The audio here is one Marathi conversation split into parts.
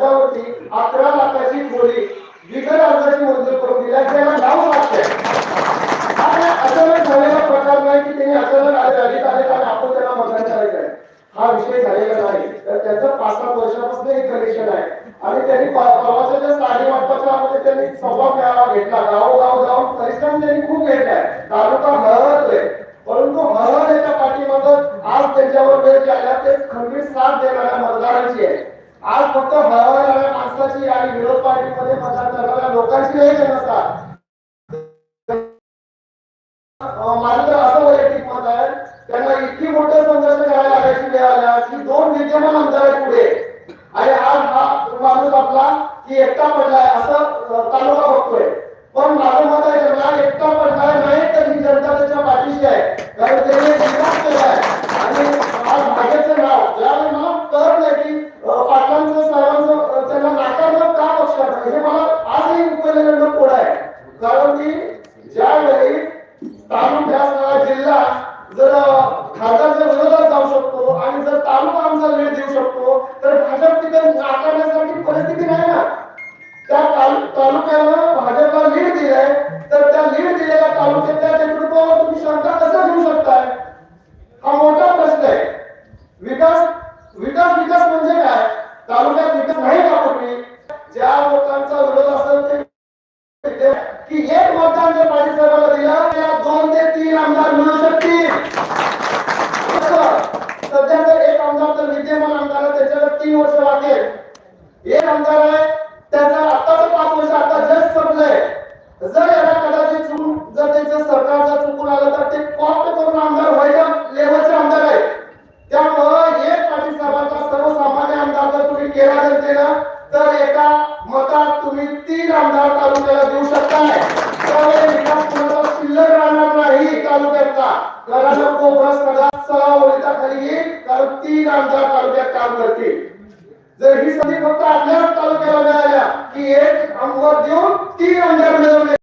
शब्दावरती अकरा लाखाची खोली बिगर अर्जाची मंजूर करून दिल्या त्याला नाव लागते हा अचानक झालेला प्रकार नाही की त्यांनी अचानक आले आले आणि आपण त्याला मतदान करायचं आहे हा विषय झालेला नाही. तर त्याचं पाच सात वर्षापासून एक कनेक्शन आहे. आणि त्यांनी प्रवासाच्या साडे वाटपाच्या मध्ये त्यांनी सव्वा मेळावा घेतला. गावोगाव जाऊन परिश्रम त्यांनी खूप घेतलाय तालुका हळहळतोय परंतु हळहळ याच्या पाठीमागं आज त्यांच्यावर वेळ जी आल्या ते खंबीर साथ देणाऱ्या मतदारांची आहे. आज फक्त हळहळणाऱ्या माणसाची आणि विरोध पार्टीमध्ये मतदान करणाऱ्या लोकांची हे नसतात अं, माझं तर असं वैयक्तिक मत आहे त्यांना इतकी मोठे संघर्ष करायला लागायची वेळ आल्या की दोन विद्यमान आमदार आहेत पुढे. आणि आज हा माणूस आपला की एकटा पडलाय असं तालुका बघतोय. पण माझं मत एक आमदार आहे. त्याचा आताच पाच वर्ष आता जस्ट संपलंय जर याला कदाचित चुकून जर त्याचं सरकार जर चुकून आलं तर ते कॉप्ट करून आमदार व्हायच्या लेवलचे आमदार आहे. त्यामुळं एक पाटील साहेबांचा सर्वसामान्य आमदार जर तुम्ही केला जनतेनं तर एका मतात तुम्ही तीन आमदार तालुक्याला देऊ शकताय त्यामुळे विकास कुणाचा शिल्लक राहणार नाही तालुक्यातला. कारण कोपरा सगळा ओळीचा खाली येईल कारण तीन आमदार तालुक्यात काम करतील. जर ही संधी फक्त आपल्याच तालुक्याला मिळाल्या की एक आमदार देऊन तीन अंडर मिळवले.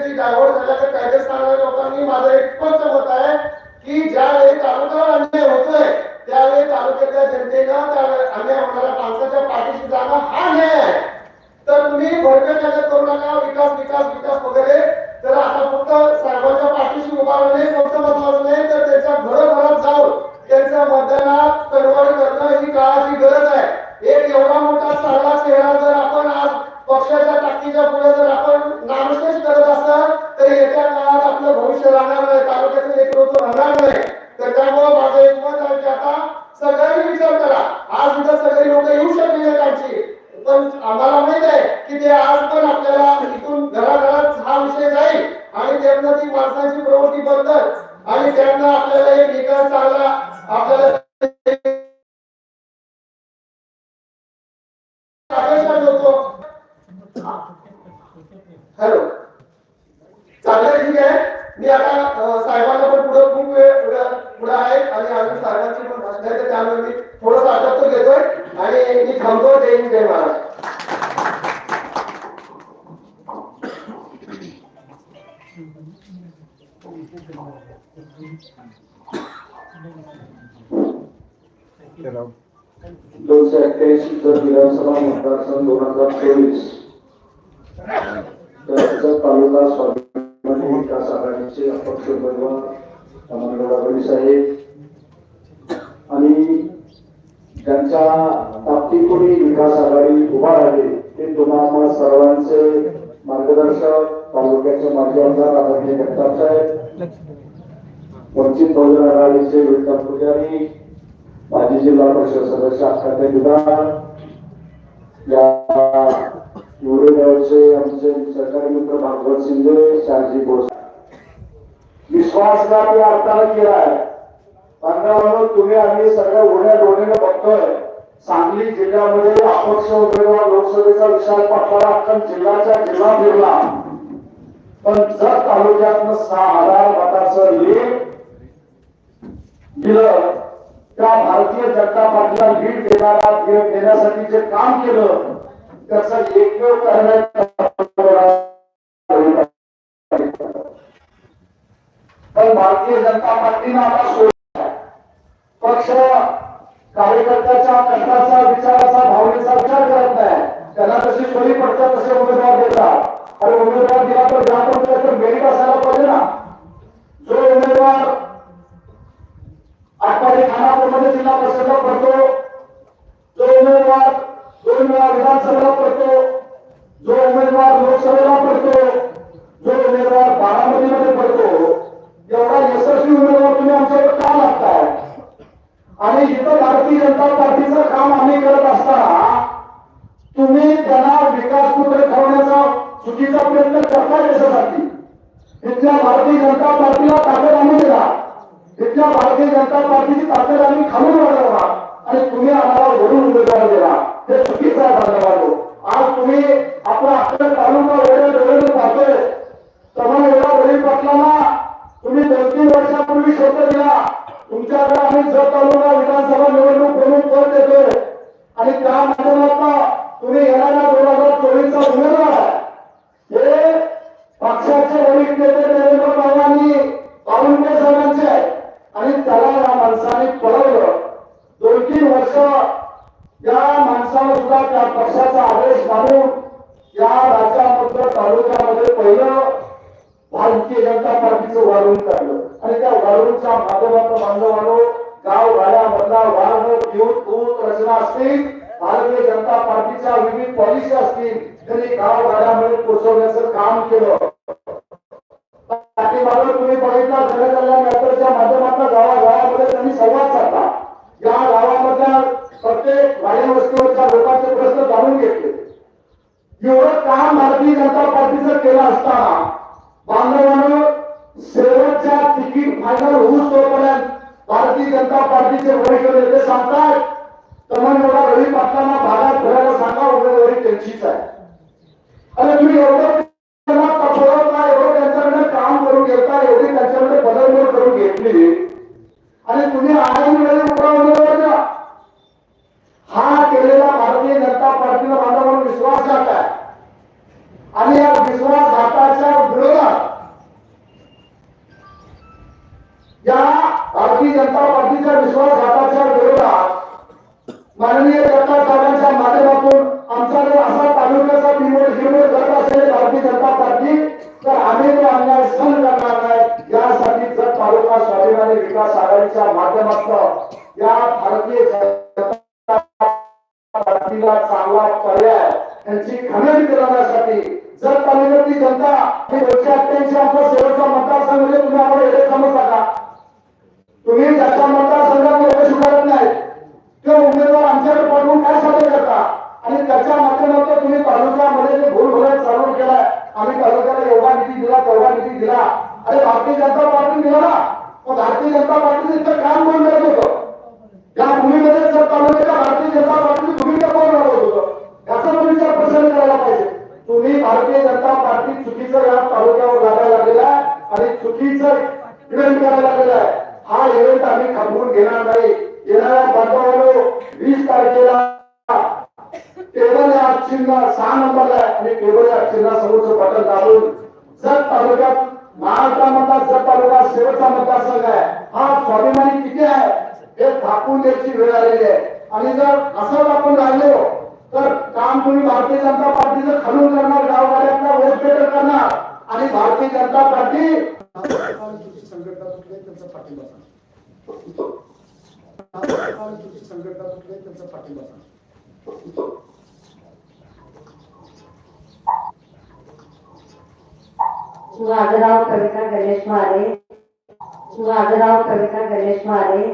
वगैरे डायव्हर्ट झाल्या तर कायदे सांगणाऱ्या लोकांनी माझं एक स्पष्ट मत आहे की ज्यावेळी तालुक्यावर अन्याय होतोय त्यावेळी तालुक्यातल्या जनतेनं त्या अन्याय होणाऱ्या माणसाच्या पाठीशी जाणं हा न्याय आहे. तर तुम्ही भरकट जगत करू नका विकास विकास विकास वगैरे. तर आता फक्त साहेबांच्या पाठीशी उभा राहणे फक्त महत्वाचं नाही तर त्यांच्या घरोघरात जाऊन त्यांच्या मतदानात कळवळ करणं ही काळाची गरज आहे. एक एवढा मोठा चांगला चेहरा जर आपण पक्षाच्या ताकदीच्या पुढे जर आपण नामशेष करत असाल तर येत्या काळात आपलं भविष्य राहणार नाही तालुक्याचं नेतृत्व राहणार नाही. तर त्यामुळे माझं एक मत एकोणीसशे अठ्ठ्याऐंशी तर विधानसभा मतदारसंघ दोन हजार चोवीस. त्याचा तालुका स्वाभिमानी विकास आघाडीचे अपक्ष उमेदवार अमरगौडा साहेब. आणि त्यांच्या ताकदीपुढे विकास आघाडी उभा राहिली ते तुम्हाला सर्वांचे मार्गदर्शक तालुक्याचे माजी आमदार आदरणीय जगताप साहेब वंचित बहुजन आघाडीचे विठ्ठल पुजारी माजी जिल्हा परिषद सदस्य अख्खाते विधान या निवडणुकीचे आमचे सरकारी मित्र भागवत शिंदे शहाजी बोस विश्वासघात या अर्थानं केला आहे. बांधवांनो तुम्ही आम्ही सगळ्या उड्या डोळ्याने बघतोय. सांगली जिल्ह्यामध्ये अपक्ष उमेदवार लोकसभेचा विशाल पाटला अख्खा जिल्ह्याच्या जिल्हा फिरला. पण जर तालुक्यातनं सहा हजार मताचं लीड दिलं त्या भारतीय जनता पार्टीला लीड देणारा देण्यासाठी जे काम केलं त्याचा एकमेव करण्याचा पण भारतीय जनता पार्टीनं आता सोडला. पक्ष कार्यकर्त्याच्या कष्टाचा विचाराचा भावनेचा विचार करत नाही. त्यांना जशी सोयी पडतात तसे उमेदवार देतात. आणि उमेदवार दिला तर ज्या तर मेरिट असायला पाहिजे ना. जो उमेदवार आठवडी खानापूरमध्ये जिल्हा परिषदला पडतो. जो उमेदवार दोन वेळा विधानसभेला पडतो जो उमेदवार लोकसभेला पडतो जो उमेदवार बारामतीमध्ये वर्षापूर्वी शब्द दिला. तुमच्याकडे आम्ही जत आलो असतील भारतीय जनता पार्टीच्या विविध पॉलिसी असतील त्यांनी गाव गाड्यामध्ये पोहोचवण्याचं काम केलं. पाठीमागं तुम्ही बघितला जनकल्याण यात्रेच्या माध्यमातून गावागावामध्ये त्यांनी संवाद साधला. या गावामधल्या प्रत्येक वाड्या वस्तीवरच्या लोकांचे प्रश्न जाणून घेतले. एवढं काम भारतीय जनता पार्टीचं केलं असताना बांधवानं शेवटच्या तिकीट फायनल होऊच तोपर्यंत भारतीय जनता पार्टीचे वरिष्ठ नेते सांगतात तमन एवढा रवी पाटलांना भागात फिरायला सांगा उमेदवारी त्यांचीच आहे. आणि तुम्ही एवढं विकास माध्यमातून या भारतीय जनता चांगला पर्याय त्यांची खमेदी करण्यासाठी जर तालुक्यातली जनता हे दोनशे अठ्ठ्याऐंशी आमचा शेवटचा मतदारसंघ म्हणजे तुम्ही आम्हाला एवढे समजता का? तुम्ही ज्याच्या मतदारसंघात एवढे स्वीकारत नाही ते उमेदवार आमच्याकडे पाठवून काय साध्य करता? आणि त्याच्या माध्यमातून तुम्ही तालुक्यामध्ये जे भूल भरत चालू केलाय आम्ही तालुक्याला एवढा निधी दिला तेवढा निधी दिला. अरे भारतीय जनता पार्टी दिला ना भारतीय जनता पार्टीचं इतकं काम कोण करत होतं? या भूमीमध्ये जर जनता पार्टी संघटना कुठली आहे, त्यांचा पाठिंबा संघटना कुठली आहे, त्यांचा पाठिंबा कविता गणेश मारे. माझं कविता गणेश मारे.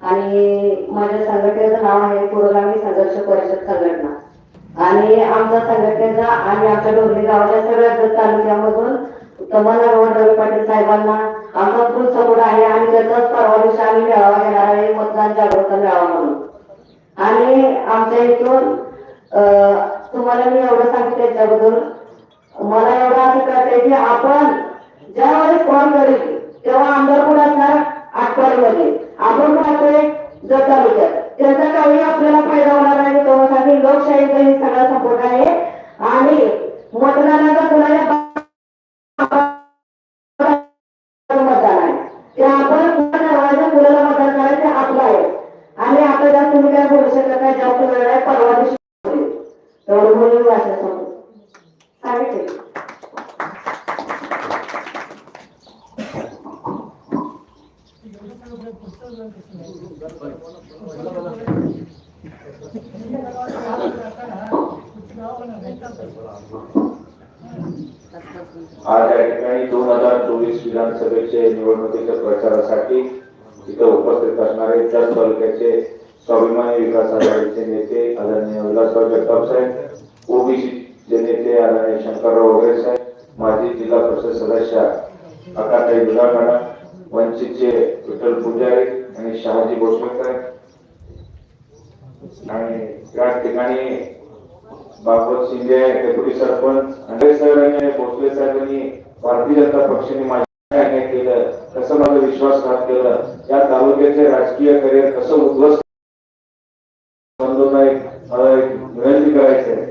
आणि माझ्या संघटनेचं नाव आहे पुरोगामी संघर्ष परिषद संघटना. आणि आमच्या संघटनेचा आणि आमच्या डोंगरी गावाच्या सगळ्या जत तालुक्यामधून तुम्हाला रोहन रवी पाटील साहेबांना आमचा फुल सपोर्ट आहे आणि त्याचाच परवा दिवशी आम्ही मेळावा घेणार आहे मतदान जागृतता मेळावा म्हणून. आणि आमच्या इथून तुम्हाला मी एवढं सांगते त्याच्याबद्दल. मला एवढं असं कळतंय की आपण ज्यावेळेस कॉल करेल तेव्हा आमदार कोण असणार? आठवडीमध्ये आपण पाहतोय जर तालुक्यात. त्याचा काही आपल्याला फायदा होणार आहे त्यासाठी लोकशाहीचा हे सगळा सपोर्ट आहे. आणि मतदानाचा कुणाला मतदान आहे? ते आपण कुणा कुणाला मतदान करायचं ते आपलं आहे. आणि आता जास्त तुम्ही काय बोलू शकत नाही जास्त वेळ आहे परवा दिवशी तेवढं बोलून वाटलं समोर सांगितलं आज या ठिकाणी दोन हजार चोवीस विधानसभेचे निवडणुकीच्या प्रचारासाठी इथं उपस्थित असणारे जत तालुक्याचे स्वाभिमानी विकास आघाडीचे नेते आदरणीय विलासराव जगताप साहेब ओबीसी चे नेते आदरणीय शंकरराव वगैरे साहेब. माजी जिल्हा परिषद सदस्य अकाताई गुलाब मॅडम वंचितचे विठ्ठल पुजारी आणि शहाजी भोसलेकर आणि या ठिकाणी बापत शिंदे डेप्युटी सरपंच अंडे सर आणि भोसले साहेबांनी भारतीय जनता पक्षाने माझ्या केलं कसं माझा विश्वासघात केलं. या तालुक्याचे राजकीय करिअर कसं उद्ध्वस्त मला एक विनंती करायची आहे.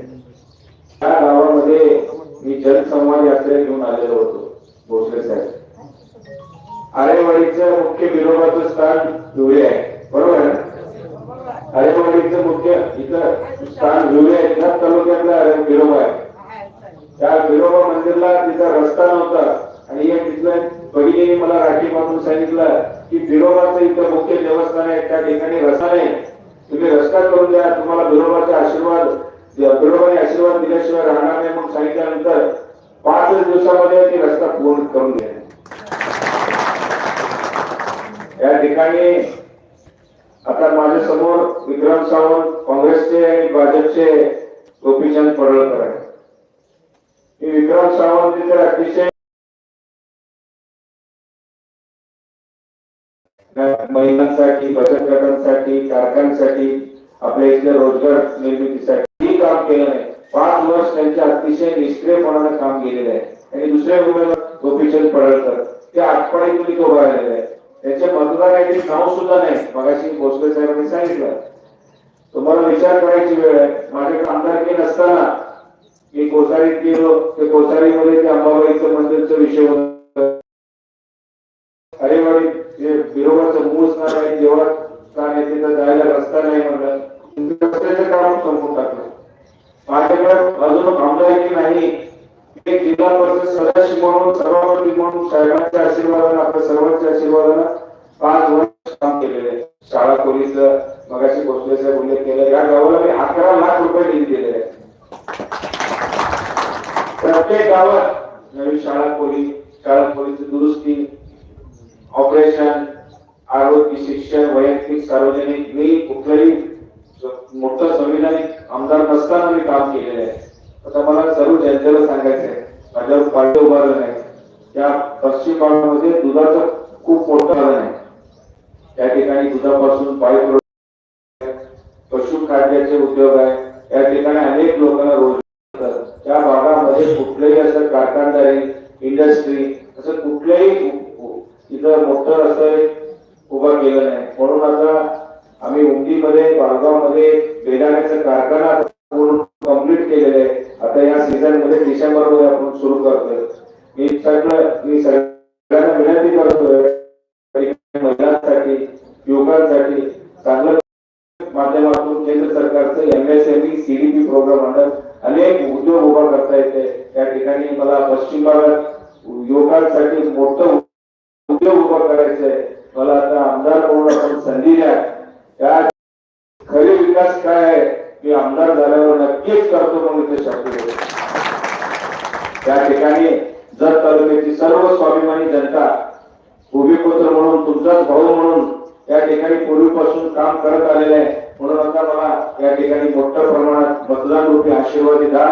या गावामध्ये मी जनसंवाद यात्रे घेऊन आलेलो होतो भोसले साहेब. आरेवाडीचं मुख्य विरोधाचं स्थान धुळे आहे बरोबर आहे ना? आरेवाडीचं मुख्य इथं स्थान धुळे आहे त्याच तालुक्यातला विरोबा आहे. त्या विरोबा मंदिरला तिचा रस्ता नव्हता आणि या तिथलं बहिणीने मला राठी बांधून सांगितलं की विरोबाचं इथं मुख्य देवस्थान आहे त्या ठिकाणी रस्ता नाही. तुम्ही रस्ता करून द्या तुम्हाला विरोबाचे आशीर्वाद विरोबाने आशीर्वाद दिल्याशिवाय राहणार नाही म्हणून सांगितल्यानंतर पाच दिवसामध्ये ती रस्ता पूर्ण करून घ्या या ठिकाणी आता माझ्यासमोर विक्रम सावंत काँग्रेसचे आणि भाजपचे गोपीचंद पडळकर आहे विक्रम सावंत तर अतिशय महिलांसाठी बचत गटांसाठी कारखान्यासाठी आपल्या इथल्या रोजगार निर्मितीसाठी ही काम केलं नाही. पाच वर्ष त्यांच्या अतिशय निष्क्रियपणानं काम केलेलं आहे. आणि दुसऱ्या उमेदवार गोपीचंद पडळकर ते आठवड्यातून इथं उभा राहिलेले आहे. त्यांच्या आयडी नाव सुद्धा नाही. मगाशी भोसले साहेबांनी सांगितलं. तुम्हाला विचार करायची वेळ आहे. माझ्याकडे आमदारकी नसताना मी कोसारीत गेलो. ते कोसारीमध्ये ते अंबाबाईचं मंदिरचा विषय होता. अरे वाडी जे विरोबाचं मूळ स्थान आहे जेव्हा स्थान आहे तिथं जायला रस्ता नाही म्हणलं. रस्त्याचं काम संपून टाकलं. माझ्याकडे अजून आमदारकी नाही. एक जिल्हा परिषद सदस्य म्हणून सभापती म्हणून साहेबांच्या आशीर्वादानं आपल्या सर्वांच्या आशीर्वादानं पाच वर्ष काम केलेले शाळा पोलीस मगाशी भोसले साहेब उल्लेख केला या गावाला मी अकरा लाख रुपये निधी दिलेले प्रत्येक गावात नवीन शाळा पोलीस शाळा पोलीस दुरुस्ती ऑपरेशन आरोग्य शिक्षण वैयक्तिक सार्वजनिक मी कुठलंही मोठं संविधानिक आमदार नसताना मी काम केलेलं आहे. आता मला सर्व जनतेला सांगायचं आहे माझ्यावर पाठी उभारलं नाही त्या पश्चिम भागामध्ये दुधाचं खूप मोठं कारण आहे. त्या ठिकाणी दुधापासून पाय पशु खाद्याचे उद्योग आहे. या ठिकाणी अनेक लोकांना रोजगार त्या भागामध्ये कुठलेही असं कारखानदारी इंडस्ट्री असं कुठलंही इथं मोठं असं उभं केलं नाही. म्हणून आता आम्ही उमदीमध्ये बाळगावमध्ये बेदाण्याचा कारखाना कंप्लीट कंप्लीट केलेलं आहे. आता या सीझनमध्ये डिसेंबरमध्ये आपण सुरू करतोय. मी सगळं मी सगळ्यांना विनंती करतोय महिलांसाठी युवकांसाठी चांगलं माध्यमातून केंद्र सरकारचं एमएसएमई सीडीपी प्रोग्राम अंडर अनेक उद्योग उभा करता येते. त्या ठिकाणी मला पश्चिम भागात युवकांसाठी मोठं उद्योग उभा करायचंय. आहे मला आता आमदार म्हणून आपण संधी द्या. त्या खरी विकास काय आहे की आमदार झाल्यावर नक्कीच करतो म्हणून ते शब्द त्या ठिकाणी जर तालुक्याची सर्व स्वाभिमानी जनता भूमिपुत्र म्हणून तुमचाच भाऊ म्हणून या ठिकाणी पूर्वीपासून काम करत आलेले आहे. म्हणून आता मला या ठिकाणी मोठ्या प्रमाणात मतदान रूपी आशीर्वाद द्या.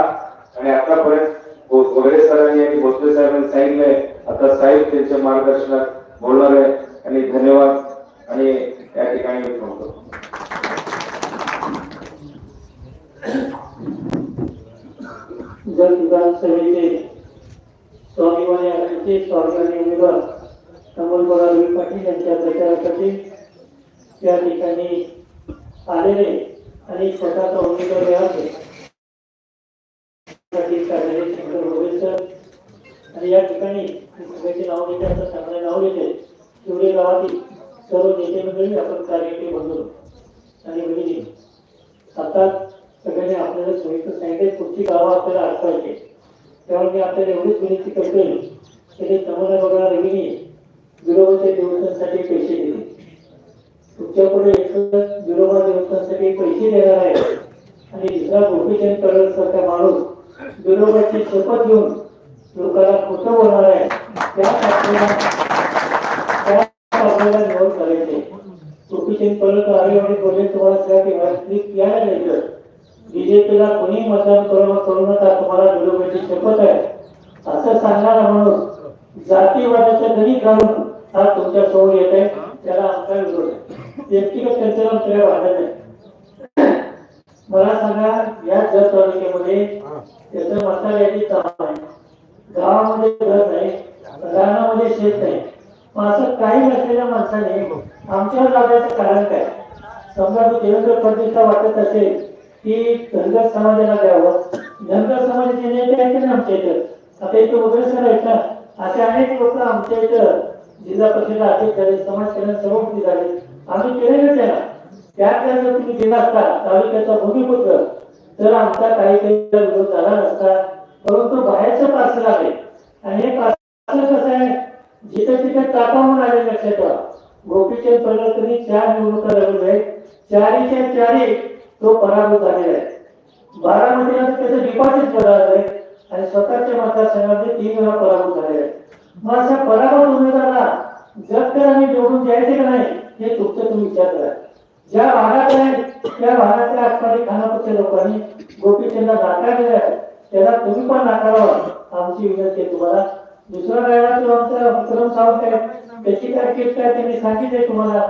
आणि आतापर्यंत वगैरे सरांनी आणि भोसले साहेबांनी सांगितलंय आता साहेब त्यांच्या मार्गदर्शनात बोलणार आहे. आणि धन्यवाद. आणि या ठिकाणी मी थांबतो. जर विधानसभेचे स्वाभिमानी आघाडीचे स्वाभिमानी उमेदवार कमल बळावी पाटील यांच्या प्रचारासाठी त्या ठिकाणी आलेले आणि स्वतःचा उमेदवार मिळाले. आणि या ठिकाणी सभेचे नाव घेते असं चांगले नाव घेते शिवडे गावातील सर्व आपण कार्य ते कार्यक्रम आणि भगिनी आता सगळ्यांनी आपल्याला सोयीचं सांगितलं पुढची गावं आपल्याला आठवायचे त्यामुळे मी आपल्याला एवढीच विनंती करतो की ते तमना बघा रवीने विरोबाच्या देवस्थानसाठी पैसे दिले तुमच्याकडे पुढे एक विरोबा देवस्थानसाठी पैसे देणार आहे आणि दुसरा गोपीचंद करत सारखा माणूस विरोबाची शपथ घेऊन लोकांना खोटं बोलणार आहे? त्याच आपल्याला त्याच आपल्याला निवड करायचे गोपीचंद आले आणि बोलले तुम्हाला त्या की क्या नाही बीजेपीला कोणी मतदान करू करू नका तुम्हाला विरोधाची शपथ आहे. असं सांगणारा माणूस जातीवादाच्या घरी घालून हा तुमच्यासमोर येत आहे. त्याला आमचा विरोध आहे. व्यक्तिगत चर्चेला आमच्याकडे वाटत नाही. मला सांगा या जत तालुक्यामध्ये त्याचं मसाल्याची काम आहे. गावामध्ये घर नाही रानामध्ये शेत नाही. असं काही नसलेल्या माणसाने आमच्यावर लागायचं कारण काय? समजा तो देवेंद्र फडणवीसला वाटत असेल की धनगर समाजाला द्यावं धनगर समाजाचे नेते आहेत ना आमच्या इथं. आता इथं वगैरे सर आहेत ना. असे अनेक लोक आमच्या इथं जिल्हा परिषदेला अध्यक्ष झाले समाज कल्याण सभापती झाले. आम्ही केलेलेच आहे ना. त्यातल्या जर तुम्ही गेला असता तालुक्याचा भूमिपुत्र तर आमचा काही काही विरोध झाला नसता. परंतु बाहेरचं पार्सल आहे. आणि हे पार्सल कसं आहे? जिथे तिथे टाका म्हणून आले लक्षात गोपीचंद पडळकरनी चार निवडणुका लढवल्या आहेत. चारीच्या चारी तो पराभूत झालेला आहे. बारामतीला त्याचं डिपॉझिट पडलं आहे. आणि स्वतःच्या मतदारसंघामध्ये तीन वेळा पराभूत झालेला आहे मग अशा पराभूत उमेदवाराला जर तर आम्ही निवडून द्यायचे का नाही हे तुमचं तुम्ही विचार करा. ज्या भागात आहे त्या भागातल्या आसपाडी खानापूरच्या लोकांनी गोपीचंदला नाकारलेला आहे. त्याला तुम्ही पण नाकारावा. आमची विनंती आहे तुम्हाला. दुसरा राहिला आमचा विक्रम सावंत आहे. त्याची काय काय त्यांनी सांगितले तुम्हाला?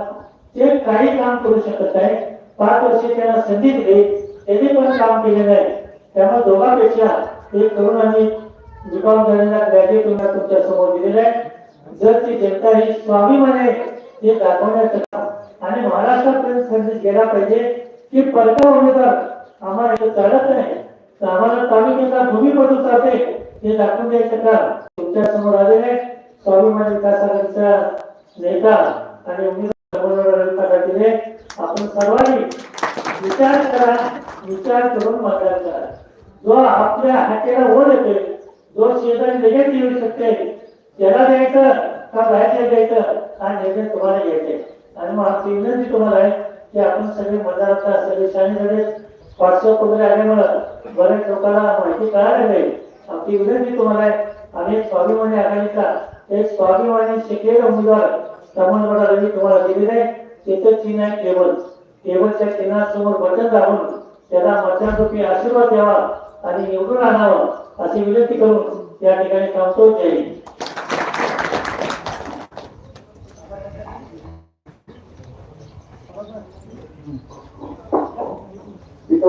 ते काही काम करू शकत नाही. पाच वर्षे त्यांना संधी दिली. त्यांनी पण काम केलेलं आहे. त्यामुळे दोघांपेक्षा हे करून आणि निकाम झालेला ग्रॅज्युएट तुमच्यासमोर दिलेला आहे. जर ती जनता ही स्वाभिमान आहे हे दाखवण्याचं आणि महाराष्ट्रापर्यंत संदेश गेला पाहिजे. की परका उमेदवार आम्हाला चालत नाही. तर आम्हाला तालुक्याचा भूमिपटू चालते हे दाखवून द्यायचं काम तुमच्यासमोर आलेले स्वाभिमान विकास नेता आणि उमेदवार आपण सर्वांनी विचार करा विचार करून मतदान करा. जो आपल्या हाकेला ओढ येते जो शेजारी लगेच येऊ शकते त्याला द्यायचं का बाहेर द्यायचं? हा निर्णय तुम्हाला घ्यायचे आणि मग आमची विनंती तुम्हाला आहे की आपण सगळे मतदार सगळे शाळेमध्ये व्हॉट्सअप वगैरे आल्यामुळं बऱ्याच लोकांना माहिती कळायला जाईल आमची विनंती तुम्हाला आणि स्वाभिमानी आघाडीचा एक स्वाभिमानी शिकेल उमेदवार कमलगडा रवी तुम्हाला दिलेले आहे. तिथं चिन्ह आहे केवळ. केवळच्या चिन्हासमोर बटन दाबून त्याला मतदानरूपी आशीर्वाद द्यावा आणि निवडून आणावं अशी विनंती करून या ठिकाणी थांबतो. जय